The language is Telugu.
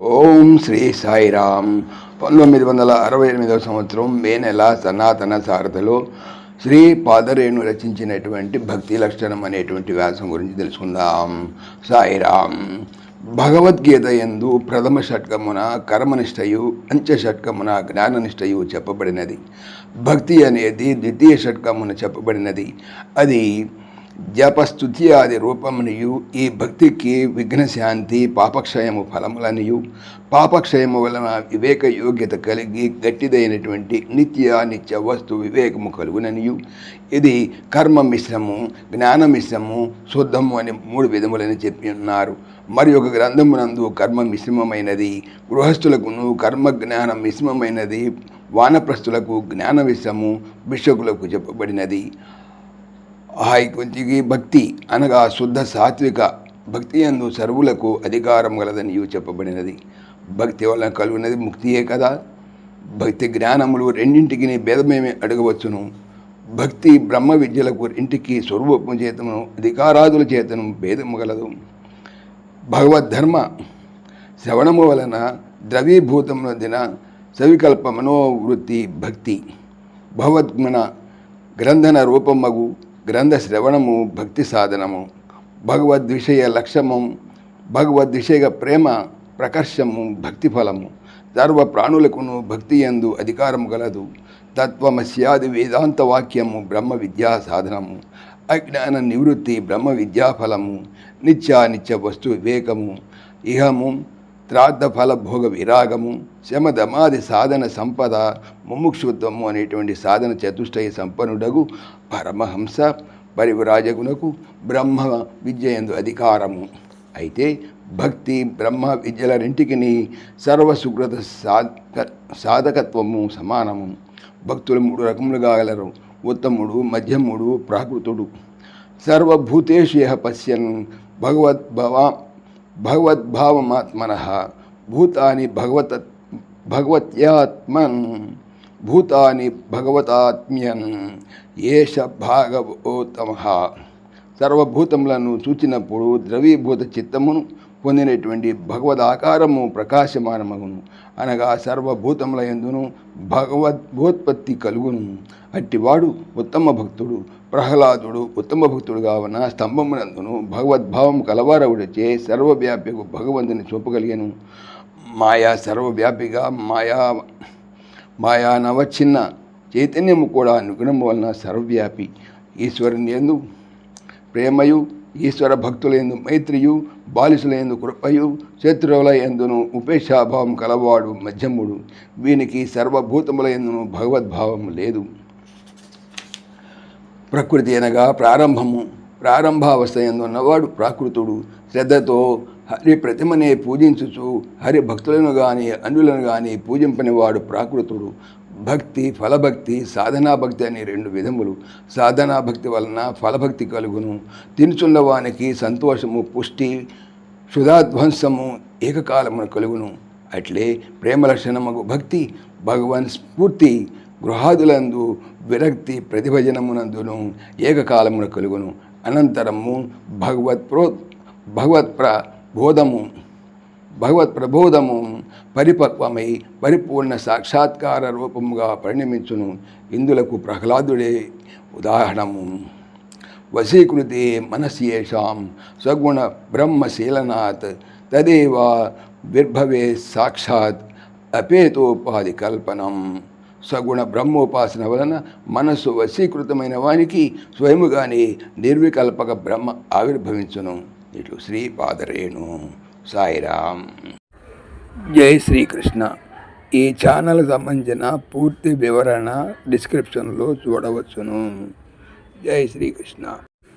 ఓం శ్రీ సాయిరామ్. పంతొమ్మిది వందల అరవై ఎనిమిదవ సంవత్సరం మే నెల సనాతన సారథలో శ్రీ పాదరేణు రచించినటువంటి భక్తి లక్షణం అనేటువంటి వ్యాసం గురించి తెలుసుకుందాం. సాయిరామ్. భగవద్గీత ఎందు ప్రథమ షట్కమున కర్మనిష్టయు అంత్య షట్కమున జ్ఞాననిష్టయు చెప్పబడినది. భక్తి అనేది ద్వితీయ షట్కమున చెప్పబడినది. అది జపస్థుతి ఆది రూపమునియు. ఈ భక్తికి విఘ్నశాంతి పాపక్షయము ఫలములనియు. పాపక్షయము వలన వివేక యోగ్యత కలిగి గట్టిదైనటువంటి నిత్య నిత్య వస్తు వివేకము కలుగుననియు. ఇది కర్మ మిశ్రము జ్ఞాన మిశ్రము శుద్ధము అని మూడు విధములని చెప్పి ఉన్నారు. మరి ఒక గ్రంథమునందు కర్మ మిశ్రమమైనది గృహస్థులకును కర్మ జ్ఞాన మిశ్రమమైనది వానప్రస్థులకు జ్ఞాన విశ్రము బిషకులకు చెప్పబడినది. కొంచెకి భక్తి అనగా శుద్ధ సాత్విక భక్తి అందు సర్వులకు అధికారం గలదని చెప్పబడినది. భక్తి వలన కలుగునది ముక్తియే కదా? భక్తి జ్ఞానములు రెండింటికి భేదమేమి అడగవచ్చును? భక్తి బ్రహ్మ విద్యలకు ఇంటికి స్వరూపము చేతను అధికారాదుల చేతను భేదము గలదు. భగవద్ధర్మ శ్రవణము వలన ద్రవీభూతమునదిన సవికల్ప మనోవృత్తి భక్తి. భగవద్గుణ గ్రంథన రూపమగు గ్రంథ శ్రవణము భక్తి సాధనము భగవద్విషయ లక్ష్యము భగవద్విషయ ప్రేమ ప్రకర్షము భక్తి ఫలము. సర్వ ప్రాణులకును భక్తి ఎందు అధికారము గలదు. తత్వమస్యాది వేదాంత వాక్యము బ్రహ్మ విద్యా సాధనము. అజ్ఞాన నివృత్తి బ్రహ్మ విద్యాఫలము నిత్యానిత్య వస్తు వివేకము. ఇహము త్రార్థ భోగ విరాగము శమధమాది సాధన సంపద ముముక్షుత్వము అనేటువంటి సాధన చతుష్టయ సంపన్నుడగు పరమహంస పరివిరాజగునకు బ్రహ్మ విద్యయందు అధికారము. అయితే భక్తి బ్రహ్మ విద్యల రెంటికి సర్వసుకృత సాధక సాధకత్వము సమానము. భక్తులు మూడు రకములుగా గలరు. ఉత్తముడు మధ్యముడు ప్రాకృతుడు. సర్వభూతేషు యః పశ్యన్ భగవద్భవ భగవద్భావమాత్మన భూతాని భగవత భగవత్యాత్మన్ భూతాని భగవతాత్మ్యన్ ఏష భాగవోత్తమ. సర్వభూతములను చూచినప్పుడు ద్రవీభూత చిత్తమును పొందినటువంటి భగవద్ ఆకారము ప్రకాశమానమగును. అనగా సర్వభూతముల ఎందును భగవద్భోత్పత్తి కలుగును. అట్టివాడు ఉత్తమ భక్తుడు ప్రహ్లాదుడు ఉత్తమ భక్తుడు కావున స్తంభమునందును భగవద్భావం కలవారవుడిచే సర్వవ్యాప్యకు భగవంతుని చూపగలిగాను. మాయా సర్వవ్యాపిగా మాయా మాయా నవచిన్న చైతన్యము కూడా అనుగుణము వలన సర్వవ్యాపి. ఈశ్వరుని ఎందు ప్రేమయు ఈశ్వర భక్తులందు మైత్రియు బాలిసులందు కృపయు శత్రువుల ఎందును ఉపేక్షాభావం కలవాడు మధ్యముడు. వీనికి సర్వభూతముల ఎందును భగవద్భావం లేదు. ప్రకృతి అనగా ప్రారంభము. ప్రారంభావస్థ ఎందున్నవాడు ప్రాకృతుడు. శ్రద్ధతో హరి ప్రతిమనే పూజించుచు హరి భక్తులను కానీ అనులను కానీ పూజింపనివాడు ప్రాకృతుడు. భక్తి ఫలభక్తి సాధనా భక్తి అనే రెండు విధములు. సాధనా భక్తి వలన ఫలభక్తి కలుగును. తినుచున్న వానికి సంతోషము పుష్టి క్షుధాధ్వంసము ఏకకాలమున కలుగును. అట్లే ప్రేమ లక్షణముకు భక్తి భగవన్ స్ఫూర్తి గృహాదులందు విరక్తి ప్రతిభజనమునందును ఏకకాలమున కలుగును. అనంతరము భగవత్ ప్రో భగవత్ ప్రబోధము భగవత్ ప్రబోధము పరిపక్వమై పరిపూర్ణ సాక్షాత్కార రూపముగా పరిణమించును. ఇందులకు ప్రహ్లాదుడే ఉదాహరణము. వశీకృతే మనస్యేషాం సగుణ బ్రహ్మశీలనాత్ తదేవ విర్భవే సాక్షాత్ అపేతోపాధి కల్పనం సగుణ బ్రహ్మోపాసన వలన మనస్సు వశీకృతమైన వానికి స్వయముగానే నిర్వికల్పక బ్రహ్మ ఆవిర్భవించును. ఇట్లు శ్రీపాదరేణు సాయిరామ్. జై శ్రీకృష్ణ. ఈ ఛానల్ సంబంధించిన పూర్తి వివరణ డిస్క్రిప్షన్లో చూడవచ్చును. జై శ్రీకృష్ణ.